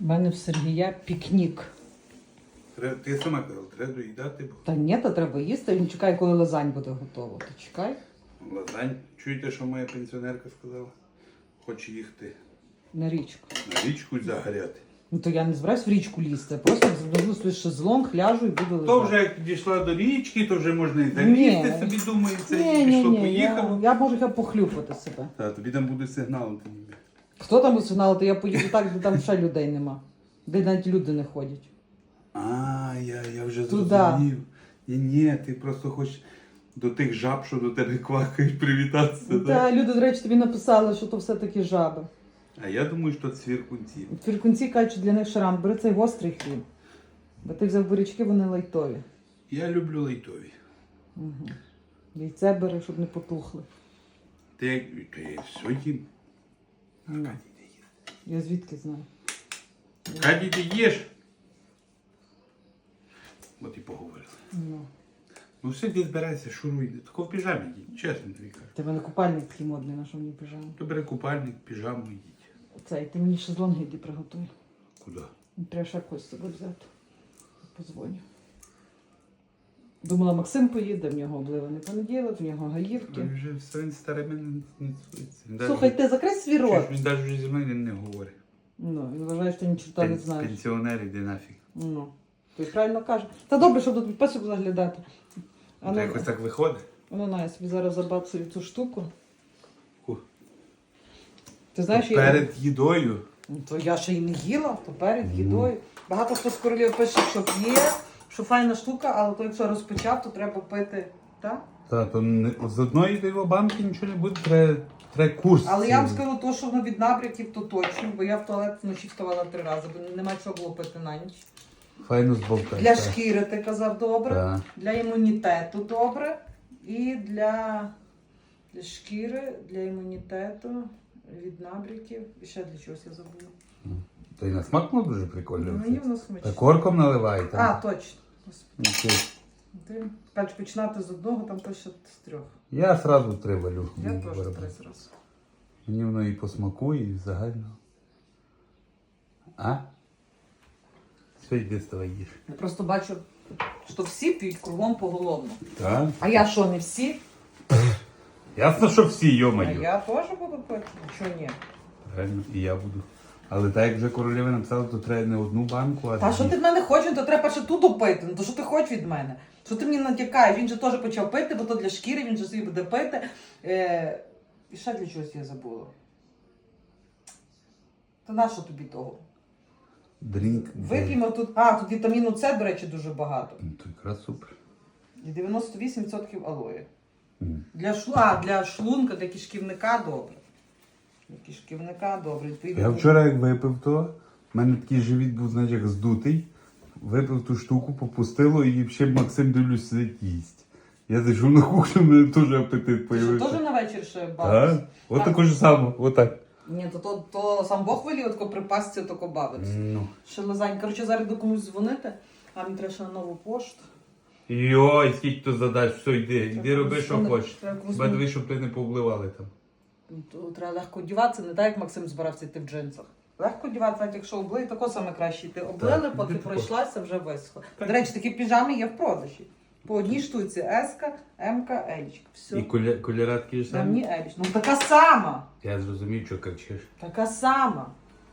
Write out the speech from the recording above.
У мене в Сергія пікнік. Треба, ти сама казала, треба доїдати, бо Та ні, то треба їсти. Він чекає, коли лазань буде готово. Ти чекай. лазань. Чуєте, що моя пенсіонерка сказала? Хоче їхати На річку. на річку і загоряти. Ну то я не збираюсь в річку лізти. Просто зроблю свій шезлонг, ляжу і буду лежати. То вже як підійшла до річки, то вже можна і Ні. залізти собі, думаю, це ні, і ні, пішло ні, поїхало. я, я можу хай похлюпати себе. Та тобі там буде сигнал. ти ніби. Хто там буде сигналити? Я поїду так, де там ще людей нема. Де навіть люди не ходять. А, я, я вже зрозумів. Ні, ні, ти просто хочеш до тих жаб, що до тебе квакають, привітатися. Ну, так? Та люди, до речі, тобі написали, що то все-таки жаби. А я думаю, що це цвіркунці. Фіркунці кажуть, що для них шрам. Бери цей гострий хліб. Бо ти взяв бурячки, вони лайтові. Я люблю лайтові. Угу. Яйце бери, щоб не потухли. Ти як то все їм. Ну. Я звідки знаю? Каді ти їш? От і поговорили. Ну. Ну все, ти збирайся, шуруй. Тако в піжамі їдь, чесно тобі кажу. Тебе на купальник такий модний, на що мені пижаму. То бери купальник, піжаму і їдь. Цей, ти мені шезлонги йди приготуй. Куди? Треба ще когось з собою взяти. Позвоню. Думала, Максим поїде, в нього обливаний понеділок, в нього гаївки. Він вже все він старими не несується. Він Слухай, ти закрий свій Чуєш, рот. Він навіть зі мною не говорить. Ну, він вважає, що ти нічого не Пен- знаєш. Пенсіонер іди нафіг. Ну, ти правильно кажеш. Та добре, щоб тут підписок заглядати. А Та ну, якось так виходить. ну, на, я собі зараз забацаю цю штуку. Ку. Ти знаєш, я... Перед їдою. Ну, То я ще й не їла, то перед їдою. Багато хто з королів пише, що п'є, що файна штука, але то якщо розпочав, то треба пити. Так? Та, то не, з одної диво банки нічого не буде, треба, треба курс. Але я вам скажу, то, що воно від набряків, то точно, бо я в туалет вночі вставала три рази, бо немає чого було пити на ніч. Файно збовтати. Для шкіри ти казав добре, Так. для імунітету добре. І для, для шкіри, для імунітету, від набряків. І ще для чогось я забула. То й на смак воно дуже прикольно. Мені воно смачно. Та корком наливаєте. А, точно. Господи. Ти кажеш, починати з одного, там точно з трьох. Я сразу три валю. Я Мені теж три зразу. Мені воно і по смаку, і загально. А? Все, йди ставай їж. Я просто бачу, що всі п'ють кругом поголовно. Так? А я що, не всі? Ясно, що всі, А йомаю. я теж буду пити. Чого ні? Правильно, і я буду. Але так як вже королева написала, то треба не одну банку, а Та що ти в мене хочеш, то треба ще ту допити. Ну то що ти хочеш від мене? Що ти мені натякаєш? Він же теж почав пити, бо то для шкіри, він же собі буде пити. Е... І ще для чогось я забула. Та на що тобі того? Дрінк. Вип'ємо тут. А, тут вітаміну С, до речі, дуже багато. Ну, то якраз супер. І 98% алої. Для шлу... А, для шлунка, для кишківника добре. Кишківника добре. Відповідно, Я вчора як випив то, в мене такий живіт був, знаєш, як здутий. Випив ту штуку, попустило і ще Максим дивлюсь, сидить їсть. Я зайшов на кухню, в мене теж апетит Ти що, появився. теж на вечір ще? Так? От Так. таке ж саме, отак. Ні, то, то, то сам Бог велів тако припасти, тако бавитися. Ну. Ще лазань. Коротше, зараз до комусь дзвонити, а мені треба ще на нову пошту. Йой, скільки то задач, все, йди, йди роби, що хочеш. треба комусь Хіба диви, щоб ти не повливали там. Треба легко одіватися, не так, як Максим збирався йти в джинсах. Легко одіватися, навіть якщо облили, тако саме краще йти. Облили, Так, поки пройшлася, вже висохло. Так. До речі, такі піжами є в продажі. По одній штуці С-ка, М-ка, Елічка. Все. І кольоратки ж На самі. мені Еліч. Ну така сама. Я зрозумів, що кричиш. Така сама.